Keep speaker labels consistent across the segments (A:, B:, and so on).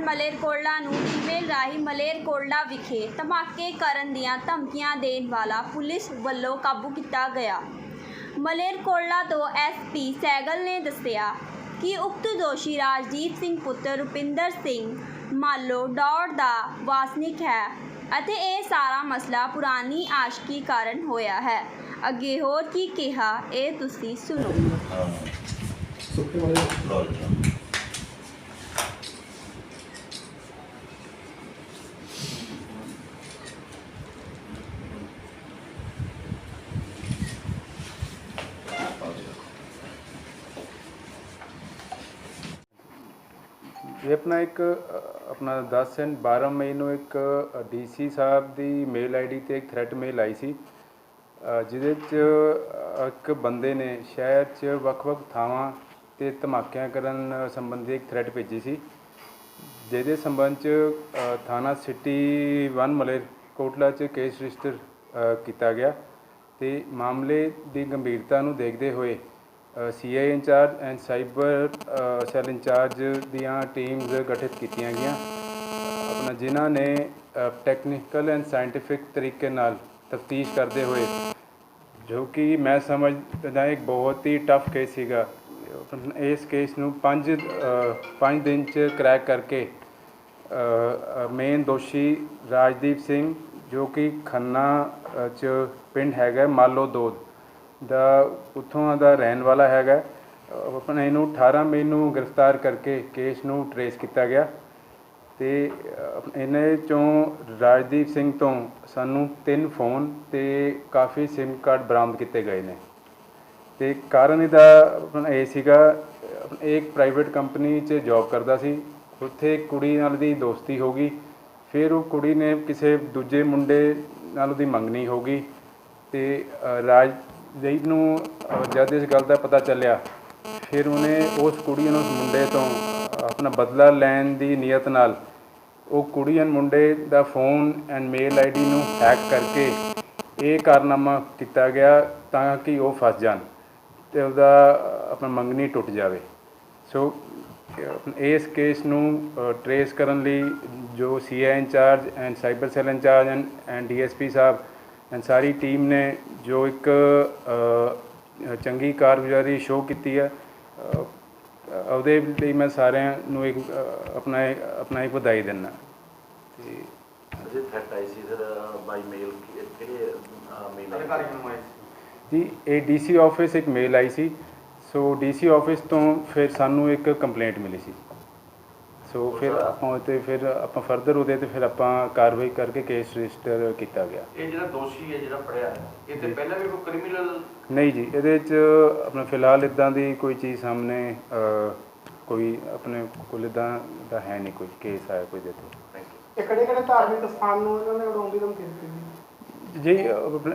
A: ਮਲੇਰਕੋਟਲਾ ਨੂੰ ਈਮੇਲ ਰਾਹੀਂ ਟਾਂਡਾ ਵਿਖੇ ਧਮਾਕੇ ਕਰਨ ਦੀਆਂ ਧਮਕੀਆਂ ਦੇਣ ਵਾਲਾ ਪੁਲਿਸ ਵੱਲੋਂ ਕਾਬੂ ਕੀਤਾ ਗਿਆ। ਮਲੇਰਕੋਟਲਾ ਤੋਂ ਐਸਪੀ ਸੈਗਲ ਨੇ ਦੱਸਿਆ ਕਿ ਉਕਤ ਦੋਸ਼ੀ ਰਾਜਦੀਪ ਸਿੰਘ ਪੁੱਤਰ ਰੁਪਿੰਦਰ ਸਿੰਘ ਮਾਲੋ ਡੌੜ ਦਾ ਵਾਸਨਿਕ ਹੈ ਅਤੇ ਇਹ ਸਾਰਾ ਮਸਲਾ ਪੁਰਾਣੀ ਆਸ਼ਕੀ ਕਾਰਨ ਹੋਇਆ ਹੈ। ਅੱਗੇ ਹੋਰ ਕੀ ਕਿਹਾ, ਇਹ ਤੁਸੀਂ ਸੁਣੋ।
B: ਇਹ ਆਪਣਾ ਇੱਕ ਅ, ਆਪਣਾ 10 ਐਂਡ 12 ਮਈ ਨੂੰ ਇੱਕ ਡੀਸੀ ਸਾਹਿਬ ਦੀ ਮੇਲ ਆਈਡੀ ਤੇ ਇੱਕ ਥ੍ਰੈਟ ਮੇਲ ਆਈ ਸੀ ਅ, ਜਿਹਦੇ ਚ ਅ, ਇੱਕ ਬੰਦੇ ਨੇ ਸ਼ਹਿਰ 'ਚ ਵੱਖ-ਵੱਖ ਥਾਵਾਂ ਤੇ ਧਮਾਕਿਆਂ ਕਰਨ ਸੰਬੰਧੀ ਇੱਕ ਥ੍ਰੈਟ ਭੇਜੀ ਸੀ ਜਿਹਦੇ ਸੰਬੰਧ 'ਚ ਅ, ਥਾਣਾ ਸਿਟੀ 1 ਮਲੇਰਕੋਟਲਾ 'ਚ ਕੇਸ ਰਜਿਸਟਰ ਅ, ਕੀਤਾ ਗਿਆ ਤੇ ਮਾਮਲੇ ਦੀ ਗੰਭੀਰਤਾ ਨੂੰ ਦੇਖਦੇ ਹੋਏ CI incharge and cyber cell incharge ਦੀਆਂ ਟੀਮਸ ਗਠਿਤ ਕੀਤੀਆਂ ਗਈਆਂ। ਆਪਣਾ ਜਿਨ੍ਹਾਂ ਨੇ ਟੈਕਨੀਕਲ ਐਂਡ ਸਾਇੰਟੀਫਿਕ ਤਰੀਕੇ ਨਾਲ ਤਫਤੀਸ਼ ਕਰਦੇ ਹੋਏ, ਜੋ ਕਿ ਮੈਂ ਸਮਝਦਾ ਇੱਕ ਬਹੁਤ ਹੀ ਟਫ ਕੇਸ ਸੀਗਾ। ਇਸ ਕੇਸ ਨੂੰ 5 5 ਦਿਨ ਚ ਕ੍ਰੈਕ ਕਰਕੇ ਮੇਨ ਦੋਸ਼ੀ ਰਾਜਦੀਪ ਸਿੰਘ, ਜੋ ਕਿ ਖੰਨਾ ਚ ਪਿੰਡ ਹੈਗਾ ਮਾਲੋ ਦੋਦ ਦਾ ਉੱਥੋਂ ਦਾ ਰਹਿਣ ਵਾਲਾ ਹੈਗਾ। ਅਹ ਇਹਨੂੰ 18 ਮਈ ਨੂੰ ਗ੍ਰਿਫਤਾਰ ਕਰਕੇ ਕੇਸ ਨੂੰ ਟਰੇਸ ਕੀਤਾ ਗਿਆ ਤੇ ਇਹਨੇ ਚੋਂ ਰਾਜਦੀਪ ਸਿੰਘ ਤੋਂ ਸਾਨੂੰ ਤਿੰਨ ਫੋਨ ਤੇ ਕਾਫੀ ਸਿਮ ਕਾਰਡ ਬਰਾਮਦ ਕੀਤੇ ਗਏ ਨੇ। ਤੇ ਕਾਰਨ ਇਹਦਾ ਆਪਣਾ ਇਹ ਸੀਗਾ ਇਹ ਇੱਕ ਪ੍ਰਾਈਵੇਟ ਕੰਪਨੀ 'ਚ ਜੌਬ ਕਰਦਾ ਸੀ। ਉੱਥੇ ਕੁੜੀ ਨਾਲ ਦੀ ਦੋਸਤੀ ਹੋ ਗਈ। ਫਿਰ ਉਹ ਕੁੜੀ ਨੇ ਕਿਸੇ ਦੂਜੇ ਮੁੰਡੇ ਨਾਲ ਉਹਦੀ ਮੰਗਣੀ ਹੋ ਗਈ ਤੇ ਰਾਜ ਰਾਜਦੀਪ ਨੂੰ ਜਦ ਇਸ ਗੱਲ ਦਾ ਪਤਾ ਚੱਲਿਆ, ਫਿਰ ਉਹਨੇ ਉਸ ਕੁੜੀ ਨੂੰ ਉਸ ਮੁੰਡੇ ਤੋਂ ਆਪਣਾ ਬਦਲਾ ਲੈਣ ਦੀ ਨੀਅਤ ਨਾਲ ਉਹ ਕੁੜੀ ਐਂਡ ਮੁੰਡੇ ਦਾ ਫੋਨ ਐਂਡ ਮੇਲ ਆਈਡੀ ਨੂੰ ਹੈਕ ਕਰਕੇ ਇਹ ਕਾਰਨਾਮਾ ਕੀਤਾ ਗਿਆ ਤਾਂ ਕਿ ਉਹ ਫਸ ਜਾਣ ਤੇ ਉਹਦਾ ਆਪਣਾ ਮੰਗਣੀ ਟੁੱਟ ਜਾਵੇ। ਸੋ ਇਸ ਕੇਸ ਨੂੰ ਟਰੇਸ ਕਰਨ ਲਈ ਜੋ CI incharge and cyber cell incharge and DSP Sahib and ਸਾਰੀ ਟੀਮ ਨੇ ਜੋ ਇੱਕ ਚੰਗੀ ਕਾਰਗੁਜ਼ਾਰੀ ਸ਼ੋਅ ਕੀਤੀ ਹੈ ਉਹਦੇ ਲਈ ਮੈਂ ਸਾਰਿਆਂ ਨੂੰ ਇੱਕ ਆਪਣਾ ਆਪਣਾ ਇੱਕ ਵਧਾਈ ਦਿੰਦਾ। ਤੇ
C: ਅਜੇ ਥ੍ਰੈਟ ਆਈ ਸੀ ਸਰ ਬਾਈ ਮੇਲ ਕਿਹੜੇ
B: ਜੀ ਇਹ ਡੀਸੀ ਆਫਿਸ ਇੱਕ ਮੇਲ ਆਈ ਸੀ। ਸੋ ਡੀਸੀ ਆਫਿਸ ਤੋਂ ਫਿਰ ਸਾਨੂੰ ਇੱਕ ਕੰਪਲੇਂਟ ਮਿਲੀ ਸੀ। ਸੋ ਫਿਰ ਆਪਾਂ ਉੱਤੇ ਫਿਰ ਆਪਾਂ ਫਰਦਰ ਉਹਦੇ ਤੇ ਫਿਰ ਆਪਾਂ ਕਾਰਵਾਈ ਕਰਕੇ ਕੇਸ ਰਜਿਸਟਰ ਕੀਤਾ ਗਿਆ।
C: ਇਹ ਜਿਹੜਾ ਦੋਸ਼ੀ ਹੈ ਜਿਹੜਾ ਫੜਿਆ ਹੈ ਇਹ ਤੇ ਪਹਿਲਾਂ ਵੀ ਕੋਈ ਕ੍ਰਿਮੀਨਲ
B: ਨਹੀਂ ਜੀ ਇਹਦੇ ਚ ਆਪਣਾ ਫਿਲਹਾਲ ਇਦਾਂ ਦੀ ਕੋਈ ਚੀਜ਼ ਸਾਹਮਣੇ ਕੋਈ ਆਪਣੇ ਕੋਲ ਇਦਾਂ ਦਾ ਹੈ ਨਹੀਂ ਕੋਈ ਕੇਸ ਆਇਆ ਕੋਈ ਦੇ ਤੇ।
C: ਥੈਂਕ ਯੂ
D: ਇਹ ਕਿਹੜੇ ਕਿਹੜੇ ਧਾਰਮਿਕ ਸਥਾਨ ਨੂੰ ਇਹਨਾਂ ਨੇ ਉਡਾਉਣ ਦੀ ਧਮਕੀ ਦਿੱਤੀ? ਸੀ
B: ਜੀ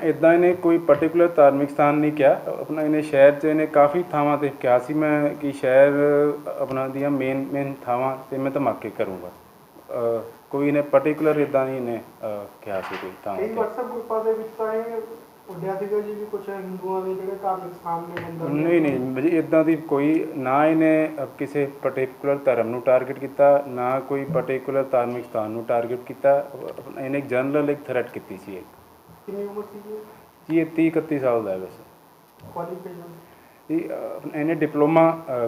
B: ਇਦਾਂ ਇਹਨੇ ਕੋਈ ਪਾਰਟਿਕੂਲਰ ਧਾਰਮਿਕ ਸਥਾਨ ਨਹੀਂ ਕਿਹਾ। ਆਪਣਾ ਇਹਨੇ ਸ਼ਹਿਰ 'ਚ ਇਹਨੇ ਕਾਫੀ ਥਾਵਾਂ ਤੇ ਕਿਹਾ ਸੀ ਮੈਂ ਕਿ ਸ਼ਹਿਰ ਆਪਣਾ ਦੀਆਂ ਮੇਨ ਮੇਨ ਥਾਵਾਂ ਤੇ ਮੈਂ ਧਮਾਕੇ ਕਰੂੰਗਾ। ਕੋਈ ਇਹਨੇ ਪਾਰਟਿਕੂਲਰ ਇਦਾਂ ਨਹੀਂ ਇਹਨੇ ਕਿਹਾ ਸੀ ਕੋਈ ਤੇ।
D: WhatsApp ਗਰੁੱਪਾਂ ਦੇ ਵਿੱਚ ਤਾਂ ਇਹ ਉੱਡਿਆ ਸੀਗਾ ਜੀ ਵੀ ਕੁਝ ਹਿੰਦੂਆਂ ਦੇ ਜਿਹੜੇ ਧਾਰਮਿਕ ਸਥਾਨ ਨੇ ਮੰਦਰ
B: ਨਹੀਂ ਨਹੀਂ ਜੀ ਇਦਾਂ ਦੀ ਕੋਈ ਨਾ ਇਹਨੇ ਕਿਸੇ ਪਾਰਟਿਕੂਲਰ ਧਰਮ ਨੂੰ ਟਾਰਗੇਟ ਕੀਤਾ ਨਾ ਕੋਈ ਪਾਰਟਿਕੂਲਰ ਧਾਰਮਿਕ ਸਥਾਨ ਨੂੰ ਟਾਰਗੇਟ ਕੀਤਾ। ਇਹਨੇ ਇੱਕ ਜਨਰਲ ਇੱਕ ਥ੍ਰੈਟ ਕੀਤੀ ਸੀ ਇੱਕ।
D: ਕਿੰਨੀ ਉਮਰ ਸੀ ਜੀ?
B: ਜੀ ਇਹ 30 31 ਸਾਲ ਦਾ ਹੈ ਵੈਸੇ।
D: ਕੁਆਲੀਫਿਕੇਸ਼ਨ
B: ਇਹ ਇਹਨੇ ਡਿਪਲੋਮਾ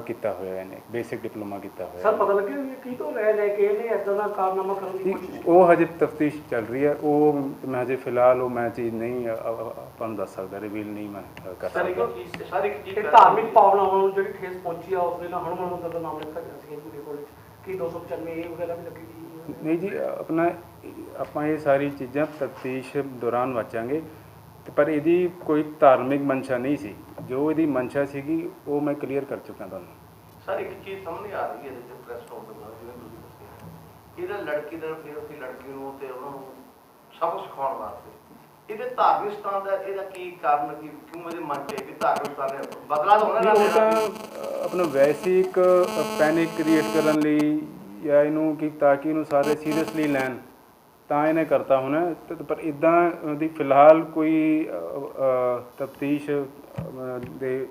B: ਕੀਤਾ ਹੋਇਆ ਇਹਨੇ ਬੇਸਿਕ ਡਿਪਲੋਮਾ ਕੀਤਾ ਹੋਇਆ।
E: ਸਰ ਪਤਾ ਲੱਗਿਆ ਵੀ ਕੀ ਤੋਂ ਲੈ ਲੈ ਕੇ ਇਹਨੇ ਇਦਾਂ ਦਾ ਕਾਰਨਾਮਾ ਕਰਨ ਦੀ
B: ਜੀ,
E: ਕੋਸ਼ਿਸ਼
B: ਉਹ ਹਜੇ ਤਫਤੀਸ਼ ਚੱਲ ਰਹੀ ਹੈ। ਉਹ ਮੈਂ ਹਜੇ ਫਿਲਹਾਲ ਉਹ ਮੈਂ ਚੀਜ਼ ਨਹੀਂ ਆਪਾਂ ਨੂੰ ਦੱਸ ਸਕਦਾ ਰਿਵੀਲ ਨਹੀਂ ਮੈਂ ਕਰ
C: ਸਰ ਇੱਕ
B: ਸਕਦਾ
C: ਚੀਜ਼ ਸਰ ਇੱਕ
E: ਇਹ ਧਾਰਮਿਕ ਭਾਵਨਾਵਾਂ ਨੂੰ ਜਿਹੜੀ ਠੇਸ ਪਹੁੰਚੀ ਆ ਉਸ ਦੇ ਨਾਲ ਹਨੂਮਾਨ ਦਾ ਨਾਮ ਲਿਖਿਆ ਗਿਆ ਸੀ ਪੂਰੇ ਕਾਲਜ ਕੀ 295 ਇਹ ਵਗੈਰਾ ਵੀ ਲੱਗੀ
B: ਨਹੀਂ ਜੀ ਆਪਣਾ ਆਪਾਂ ਇਹ ਸਾਰੀ ਚੀਜ਼ਾਂ ਤਫਤੀਸ਼ ਦੌਰਾਨ ਵਾਚਾਂਗੇ। ਤੇ ਪਰ ਇਹਦੀ ਕੋਈ ਧਾਰਮਿਕ ਮਨਸ਼ਾ ਨਹੀਂ ਸੀ। ਜੋ ਇਹਦੀ ਮਨਸ਼ਾ ਸੀਗੀ ਉਹ ਮੈਂ ਕਲੀਅਰ ਕਰ ਚੁੱਕਾ ਤੁਹਾਨੂੰ।
C: ਸਰ ਇੱਕ ਚੀਜ਼ ਸਮਝ ਆ ਰਹੀ ਹੈ ਇਹਦੇ ਚ ਪ੍ਰੈਸ ਦੇ ਬਾਅਦ ਜਿਵੇਂ ਤੁਸੀਂ ਦੱਸਿਆ ਇਹਦਾ ਲੜਕੀ ਦਾ ਫਿਰ ਅਸੀਂ ਲੜਕੀ ਨੂੰ ਤੇ ਉਹਨਾਂ ਨੂੰ ਸਬਕ ਸਿਖਾਉਣ ਵਾਸਤੇ। ਇਹਦੇ ਧਾਰਮਿਕ ਸਥਾਨ ਦਾ ਇਹਦਾ ਕੀ ਕਾਰਨ ਕੀ ਕਿਉਂ ਇਹਦੇ ਮਨ ਚ ਕਿ ਧਾਰਮਿਕ ਸਥਾਨ ਬਦਲਾ ਤਾਂ
B: ਨਹੀਂ, ਉਹ ਤਾਂ ਆਪਣਾ ਵੈਸੇ ਇੱਕ ਪੈਨਿਕ ਕ੍ਰੀਏਟ ਕਰਨ ਲਈ ਜਾਂ ਇਹਨੂੰ ਕਿ ਤਾਂ ਕਿ ਇਹਨੂੰ ਸਾਰੇ ਸੀਰੀਅਸਲੀ ਲੈਣ। ਤਾਂ ਇਹਨੇ ਕਰਤਾ ਹੋਣਾ। ਤੇ ਪਰ ਇਦਾਂ ਦੀ ਫਿਲਹਾਲ ਕੋਈ ਤਫਤੀਸ਼ ਦੇ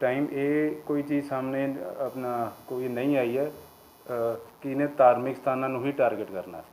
B: ਟਾਈਮ ਇਹ ਕੋਈ ਚੀਜ਼ ਸਾਹਮਣੇ ਆਪਣਾ ਕੋਈ ਨਹੀਂ ਆਈ ਹੈ। ਅ, ਕਿ ਇਹਨੇ ਧਾਰਮਿਕ ਸਥਾਨਾਂ ਨੂੰ ਹੀ ਟਾਰਗੇਟ ਕਰਨਾ ਹੈ